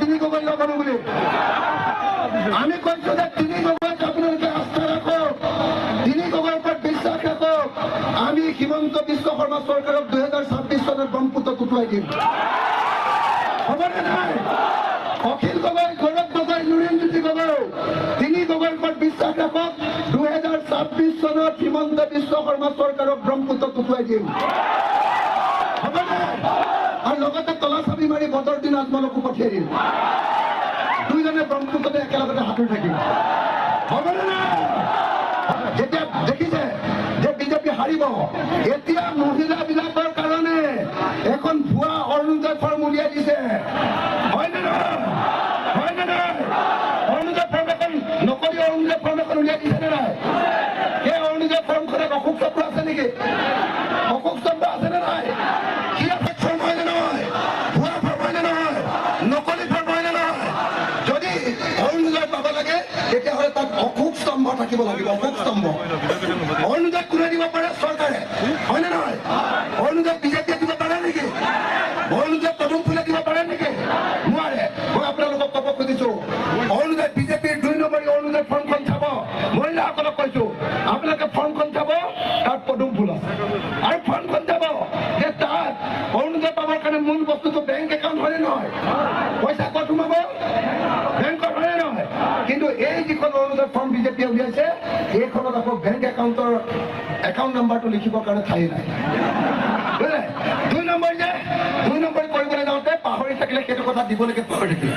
তিনি গগৈ নকৰো বুলি। আমি কৈছো যে তিনি গগৈত আপোনালোকে আস্থা ৰাখক। তিনি গগৈৰ ওপৰত বিশ্বাস ৰাখক। আমি হিমন্ত বিশ্ব শৰ্মা চৰকাৰক দুহেজাৰ ছাব্বিছ চনত ব্ৰহ্মপুত্ৰত উটুৱাই দিম। হ'বনে নাই? অখিল গগৈ, গৌৰৱ গগৈ নুৰেণজ্যোতি গগৈ। তিনি গগৈৰ ওপৰত বিশ্বাস ৰাখক। ছাব্বিছ চনত হিমন্ত বিশ্ব শৰ্মা চৰকাৰক ব্ৰহ্মপুত্ৰত উটুৱাই দিম। আৰু লগতে তলা চাবি মাৰি বতৰ দিন পঠিয়াই দিম। দুইজনে ব্ৰহ্মপুত্ৰতে একেলগতে সাঁতুৰি থাকিম। হ'বনে দেখিছে যে বিজেপি হাৰিব। এতিয়া মহিলাবিলাকৰ কাৰণে এখন ভুৱা অৰুণোদয় ফৰ্ম উলিয়াই দিছে। হয়নে নহয়? হয়নে নহয় অৰুণোদয় ফৰ্ম এখন নকলি অৰুণোদয় ফৰ্ম এখন উলিয়াই দিছে নে নাই সেই অৰুণোদয় ফৰ্মখনত অশোক চক্ৰ আছে নেকি অশোক চক্ৰ আছে নে নাই কি আছে ফৰ্ম হয়নে নহয় ভুৱা ফৰ্ম হয়নে নহয় নকলি ফৰ্ম হয়নে নহয় যদি অৰুণোদয় পাব লাগে তেতিয়াহ'লে তাত অশোক থাকিব লাগিব অশোক স্তম্ভ অৰুণোদয় কোনে দিব দিব দিব মই আপোনালোকক কৈছো আপোনালোকে ফৰ্মখন চাব তাত পদুম আৰু ফৰ্মখন চাব তাত অৰুণোদয় পাবৰ কাৰণে মূল বস্তুটো বেংক একাউণ্ট হয়নে নহয়? কিন্তু এই যিখন অৰুণোদয় ফৰ্ম বিজেপিয়ে উলিয়াইছে এইখনত আকৌ বেংক একাউণ্টৰ একাউণ্ট নাম্বাৰটো লিখিবৰ কাৰণে ঠাই নাই। বুজিলে? দুই নম্বৰ যে, দুই নম্বৰ কৰিবলৈ যাওঁতে পাহৰি থাকিলে সেইটো কথা দিবলৈকে পাহৰি থাকিলে।